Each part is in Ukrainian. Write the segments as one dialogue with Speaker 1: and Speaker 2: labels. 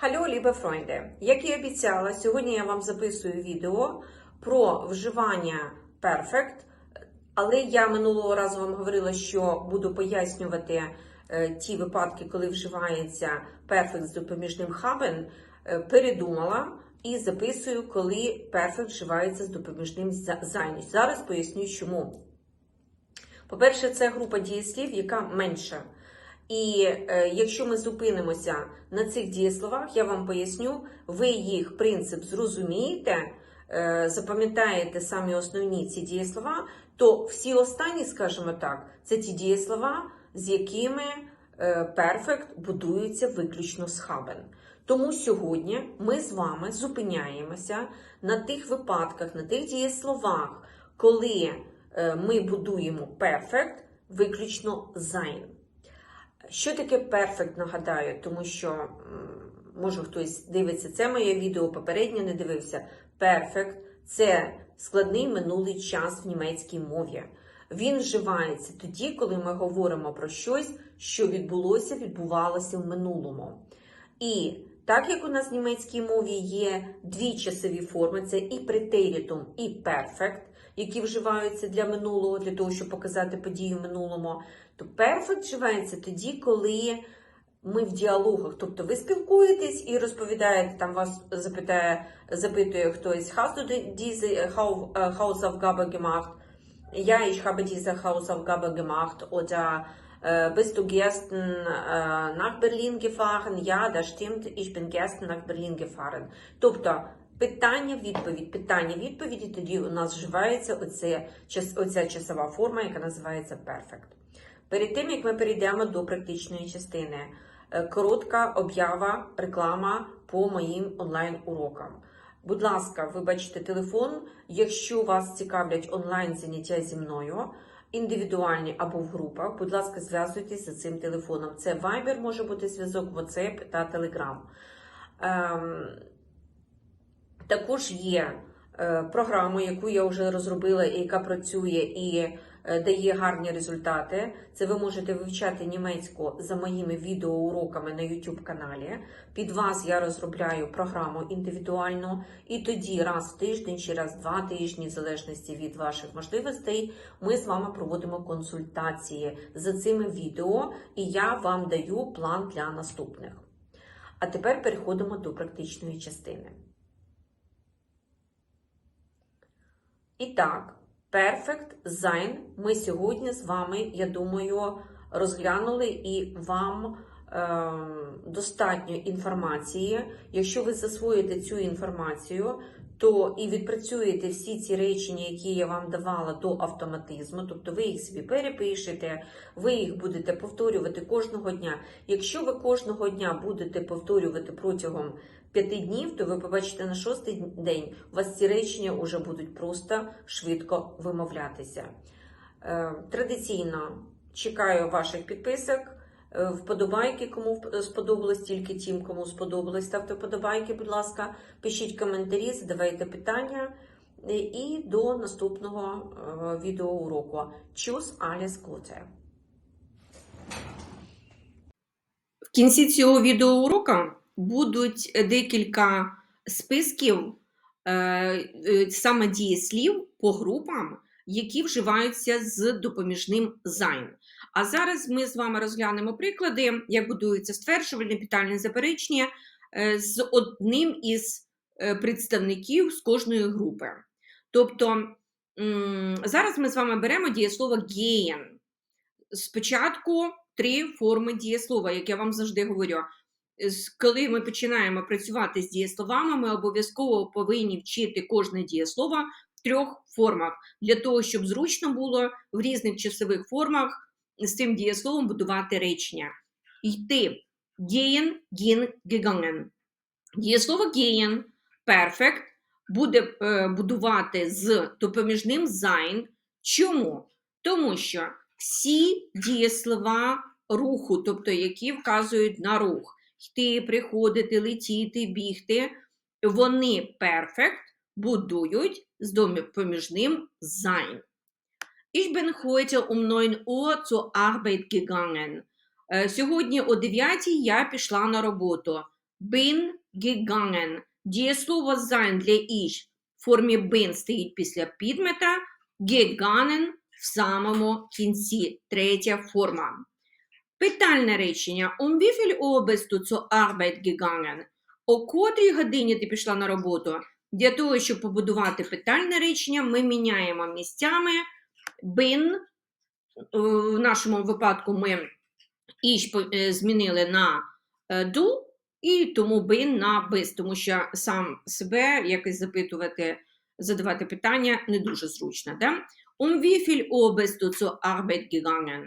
Speaker 1: Hallo, liebe Freunde! Як і обіцяла, сьогодні я вам записую відео про вживання Perfect, але я минулого разу вам говорила, що буду пояснювати е, ті випадки, коли вживається Perfect з допоміжним haben, е, передумала і записую, коли Perfect вживається з допоміжним за- Зараз поясню, чому. По-перше, це група дієслів, яка менша. І е, якщо ми зупинимося на цих дієсловах, я вам поясню, ви їх принцип зрозумієте, е, запам'ятаєте самі основні ці дієслова, то всі останні, скажімо так, це ті дієслова, з якими е, перфект будується виключно з haben. Тому сьогодні ми з вами зупиняємося на тих випадках, на тих дієсловах, коли е, ми будуємо перфект виключно sein. Що таке перфект, нагадаю, тому що може хтось дивиться це моє відео, попередньо не дивився. Перфект це складний минулий час в німецькій мові. Він вживається тоді, коли ми говоримо про щось, що відбулося, відбувалося в минулому. І так як у нас в німецькій мові є дві часові форми, це і претерітум, і перфект, які вживаються для минулого, для того, щоб показати подію минулому, то перфект вживається тоді, коли ми в діалогах. Тобто ви спілкуєтесь і розповідаєте, там вас запитає, запитує хтось, diese Hau- äh, Hausaufgabe gemacht? Ja, ich habe diese Hausaufgabe gemacht. Oder äh, bist du gestern äh, nach Berlin gefahren? Ja, das stimmt, ich bin gestern nach Berlin gefahren. Тобто питання-відповідь, питання-відповіді, тоді у нас вживається оце, оця часова форма, яка називається perfect. Перед тим, як ми перейдемо до практичної частини, е, коротка об'ява, реклама по моїм онлайн-урокам. Будь ласка, вибачте телефон, якщо вас цікавлять онлайн заняття зі мною, індивідуальні або в групах, будь ласка, зв'язуйтесь за цим телефоном. Це Viber, може бути зв'язок, WhatsApp та Telegram. Ем, також є е, програма, яку я вже розробила і яка працює і е, дає гарні результати. Це ви можете вивчати німецьку за моїми відеоуроками на YouTube каналі. Під вас я розробляю програму індивідуальну, і тоді раз в тиждень чи раз в два тижні, в залежності від ваших можливостей, ми з вами проводимо консультації за цими відео, і я вам даю план для наступних. А тепер переходимо до практичної частини. І так, Perfect Sein ми сьогодні з вами, я думаю, розглянули і вам е, достатньо інформації. Якщо ви засвоїте цю інформацію, то і відпрацюєте всі ці речення, які я вам давала до автоматизму, тобто ви їх собі перепишете, ви їх будете повторювати кожного дня. Якщо ви кожного дня будете повторювати протягом п'яти днів, то ви побачите на шостий день, у вас ці речення вже будуть просто швидко вимовлятися. Е, Традиційно чекаю ваших підписок. е, Вподобайки, кому сподобалось, тільки тим, кому сподобалось, ставте вподобайки, будь ласка, пишіть коментарі, задавайте питання. Е, І до наступного е, відеоуроку. Tschüss, alles Gute! В кінці цього відеоуроку будуть декілька списків е, е, саме дієслів по групам, які вживаються з допоміжним sein. А зараз ми з вами розглянемо приклади, як будується стверджувальне питальне заперечення е, з одним із представників з кожної групи. Тобто зараз ми з вами беремо дієслово gehen. Спочатку три форми дієслова, як я вам завжди говорю. Коли ми починаємо працювати з дієсловами, ми обов'язково повинні вчити кожне дієслово в трьох формах, для того, щоб зручно було в різних часових формах з цим дієсловом будувати речення. Йти gehen, gehen, gegangen. Дієслово gehen, perfect, буде е, будувати з допоміжним sein. Чому? Тому що всі дієслова руху, тобто які вказують на рух, йти, приходити, летіти, бігти, вони perfect будують з допоміжним sein. Ich bin heute um 9 Uhr zur Arbeit gegangen. Е, Сьогодні о 9 я пішла на роботу. bin gegangen. Дієслово sein для ich в формі bin стоїть після підмета, gegangen в самому кінці, третя форма. Питальне речення. Um wie viel Uhr bist du zur Arbeit gegangen? О котрій годині ти пішла на роботу? Для того, щоб побудувати питальне речення, ми міняємо місцями bin. е, В нашому випадку ми іш е, змінили на е, do, і тому bin на bis, тому що сам себе якось запитувати, задавати питання не дуже зручно. Да? Um wie viel Uhr bist du zur Arbeit gegangen?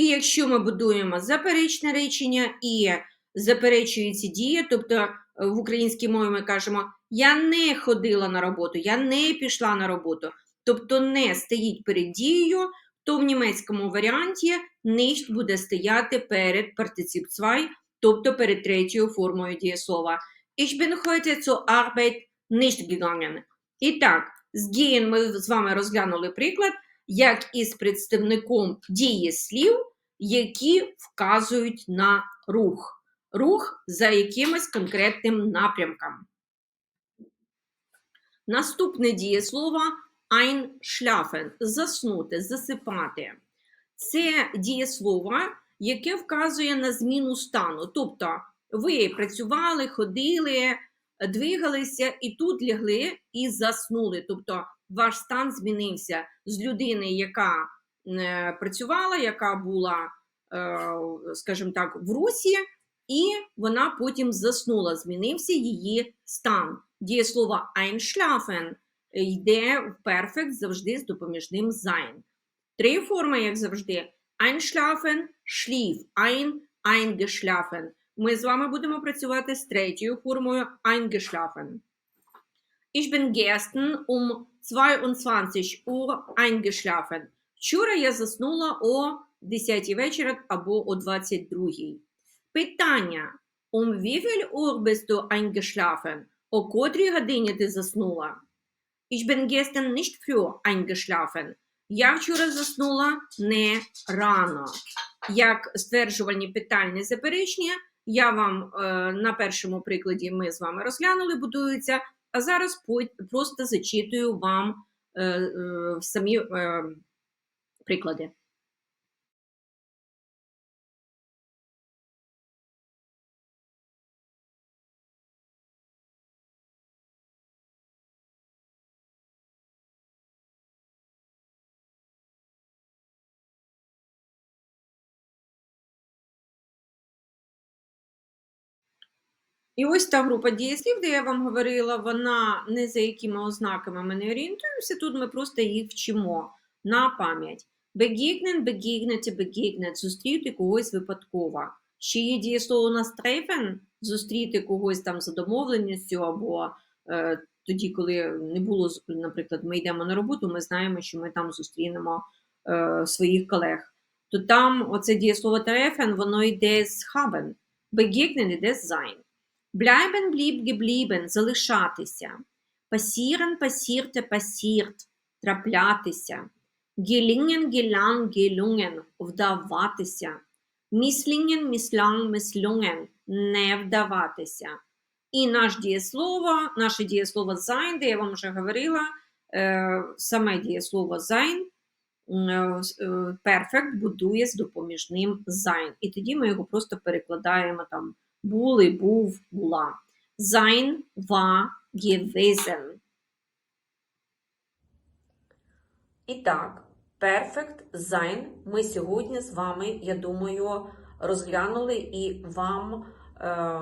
Speaker 1: І якщо ми будуємо заперечне речення і заперечується дія, тобто е, в українській мові ми кажемо я не ходила на роботу, я не пішла на роботу. Тобто не стоїть перед дією, то в німецькому варіанті nicht буде стояти перед партицип 2, тобто перед третьою формою дієслова. Ich bin heute zur Arbeit nicht gegangen. І так, з gehen ми з вами розглянули приклад, як із представником дієслів, які вказують на рух. Рух за якимось конкретним напрямком. Наступне дієслово einschlafen – заснути, засипати. Це дієслово, яке вказує на зміну стану. Тобто ви працювали, ходили, двигалися і тут лягли і заснули. Тобто ваш стан змінився з людини, яка працювала, яка була, е, скажімо так, в русі, і вона потім заснула. Змінився її стан. Дієслово einschlafen йде в перфект завжди з допоміжним sein. Три форми, як завжди: einschlafen, schlief, ein, eingeschlafen. Ми з вами будемо працювати з третьою формою eingeschlafen. Ich bin gestern um 22 Uhr eingeschlafen. Вчора я заснула о 10 вечора або о 22. Питання. Um wie viel Uhr bist du eingeschlafen? О котрій годині ти заснула? Ich bin gestern nicht früh eingeschlafen. Я вчора заснула не рано. Як стверджувальні питальні заперечення, я вам е, на першому прикладі ми з вами розглянули, будуються, а зараз по- просто зачитую вам е, е, самі е, приклади. І ось та група дієслів, де я вам говорила, вона не за якими ознаками ми не орієнтуємося, тут ми просто їх вчимо на пам'ять. Begegnen, begegnete, begegnet, зустріти когось випадково. Ще є дієслово у нас treffen, зустріти когось там за домовленістю, або е, тоді, коли не було, наприклад, ми йдемо на роботу, ми знаємо, що ми там зустрінемо е, своїх колег. То там оце дієслово treffen, воно йде з haben. Begegnen йде з sein. Bleiben, blieb, geblieben, залишатися. Passieren, passierte, passiert, траплятися. Gelingen, gelang, gelungen, вдаватися. Missling, misslang, misslungen, не вдаватися. І наш дієслово, наше дієслово sein, де я вам вже говорила, е, саме дієслово sein, е, е, perfect будує з допоміжним sein. І тоді ми його просто перекладаємо там були, був, була. Sein war gewesen. І так, perfect sein ми сьогодні з вами, я думаю, розглянули і вам е,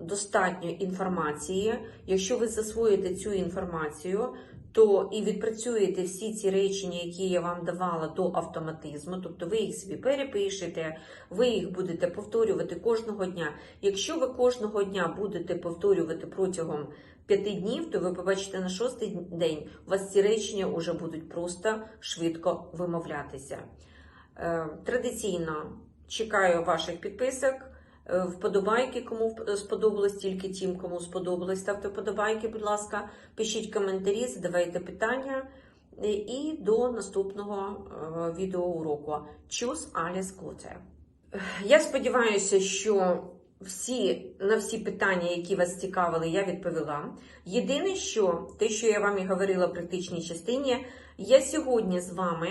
Speaker 1: достатньо інформації. Якщо ви засвоїте цю інформацію, то і відпрацюєте всі ці речення, які я вам давала до автоматизму, тобто ви їх собі перепишете, ви їх будете повторювати кожного дня. Якщо ви кожного дня будете повторювати протягом п'яти днів, то ви побачите на шостий день, у вас ці речення вже будуть просто швидко вимовлятися. Е, Традиційно чекаю ваших підписок. Е, Вподобайки, кому сподобалось, тільки тим, кому сподобалось. Ставте вподобайки, будь ласка, пишіть коментарі, задавайте питання. Е, І до наступного е, відеоуроку. Чус alles Gute! Я сподіваюся, що всі, на всі питання, які вас цікавили, я відповіла. Єдине, що те, що я вам і говорила в практичній частині, я сьогодні з вами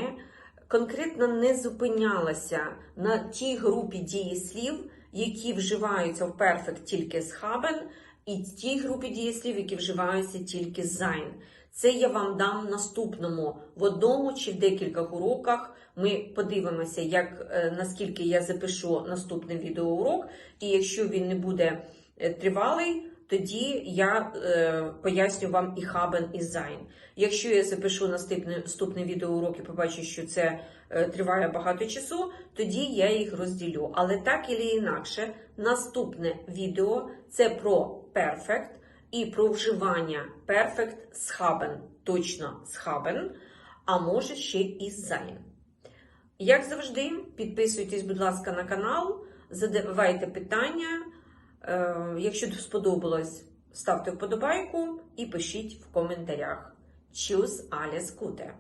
Speaker 1: конкретно не зупинялася на тій групі дієслів, які вживаються в перфект тільки з haben, і тій групі дієслів, які вживаються тільки з sein. Це я вам дам в наступному в одному чи в декількох уроках. Ми подивимося, як е, наскільки я запишу наступний відеоурок, і якщо він не буде е, тривалий, тоді я е, поясню вам і haben, і sein. Якщо я запишу наступний, наступний відеоурок і побачу, що це е, триває багато часу, тоді я їх розділю. Але так і інакше, наступне відео це про perfect і про вживання perfect з haben, точно з haben, а може ще і з sein. Як завжди, підписуйтесь, будь ласка, на канал, задавайте питання. Е, якщо сподобалось, ставте вподобайку і пишіть в коментарях. Чус alles Gute!